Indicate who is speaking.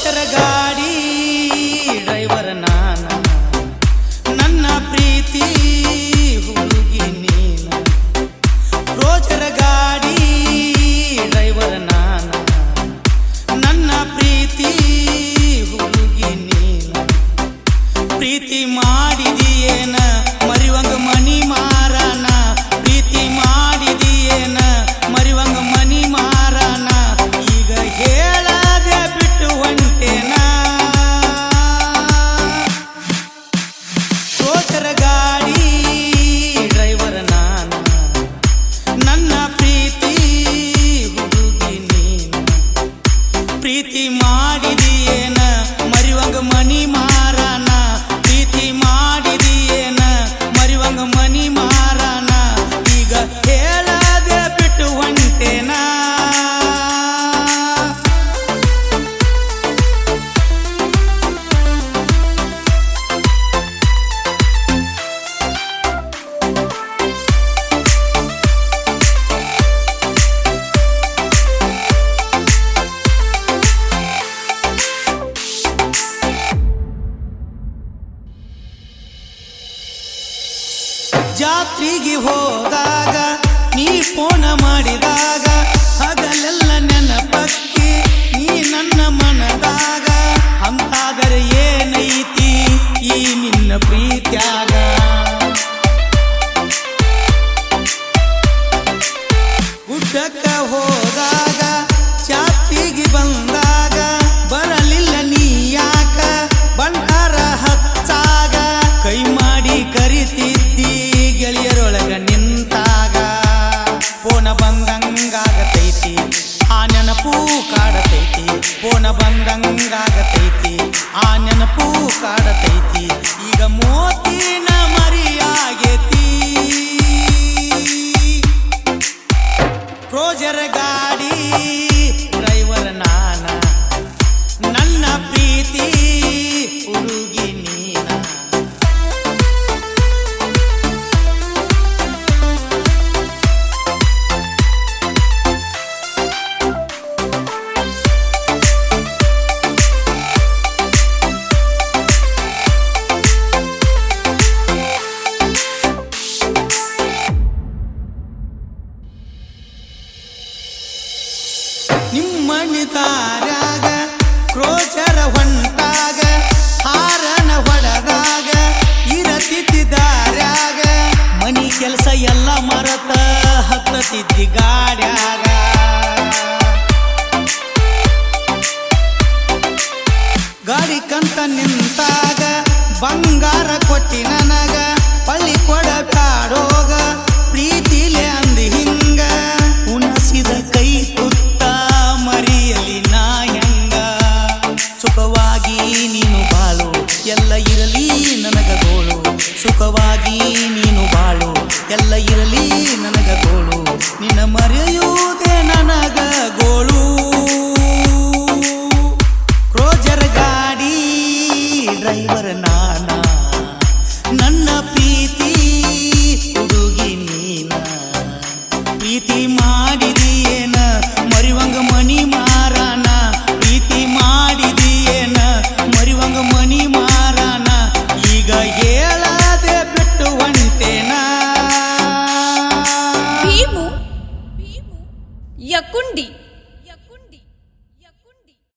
Speaker 1: ರೋಜರ ಗಾಡಿ ಡ್ರೈವರ್ ನಾನ. ನನ್ನ ಪ್ರೀತಿ ಹುಡುಗಿ ನೀನ. ರೋಜರ ಗಾಡಿ ಡ್ರೈವರ್ ನಾನ. ನನ್ನ ಪ್ರೀತಿ ಹುಡುಗಿ ನೀನ. ಪ್ರೀತಿ ಮಾಡಿದಿಯೇನ? ಮರಿವಂಗ ಮಣಿ ಮಾರನ ಸೋಚರ ಗಾಡಿ ಡ್ರೈವರ್ ನಾನ. ನನ್ನ ಪ್ರೀತಿ ಹುಡುಗಿ ನೀನ. ಪ್ರೀತಿ ಮಾಡಿದಿಯೇನ? ಮರಿವಂಗ ಮನಿ ಮಾರನ ಜಾತ್ರೆಗೆ ಹೋದಾಗ, ನೀ ಫೋನ ಮಾಡಿದಾಗ, ಹಗಲೆಲ್ಲ ನೆನಪಕ್ಕಿ ನೀ ನನ್ನ ಮನದಾಗ, ಅಂತಾದರೆ ಏನೈತಿ ಈ ನಿನ್ನ ಪ್ರೀತ್ಯಾಗ? ಗುಡ್ಡಕ್ಕ ಹೋದಾಗ ಬಂದಂಗಾಗತೈತಿ ಆ ನೆನಪು ಕಾಡತೈತಿ. ಫೋನ ಬಂದಂಗಾಗತೈತಿ. ಆ ನೆನಪು ಕಾಡತೈತಿ. ಈಗ ಮೋತಿನ ತಾರ್ಯಾಗ ಕ್ರೋಚರ ಹೊಂಟಾಗ, ಹಾರನ ಹೊಡೆದಾಗ, ಇರತಿದ್ದಿ ದಾರ್ಯಾಗ, ಮನಿ ಕೆಲಸ ಎಲ್ಲ ಮರತ ಹತ್ತತಿದ್ದಿ ಗಾಡ್ಯಾಗ. ಗಾಡಿ ಕಂತ ನಿಂತಾಗ, ಬಂಗಾರ ಕೊಟ್ಟಿ ನನಗ, ಪಳ್ಳಿ ಕೊಡ ಕಾಡೋಗ ಪ್ರೀತಿಲೆ ಅಂದಿ ಹಿಂಗ. ಇರಲಿ ನನಗ ಗೋಳು ಸುಖವಾಗಿ ನೀನು ಬಾಳು. ಎಲ್ಲ ಇರಲಿ ನನಗ ಗೋಳು ನಿನ್ನ ಮರೆಯುವುದೇ ನನಗ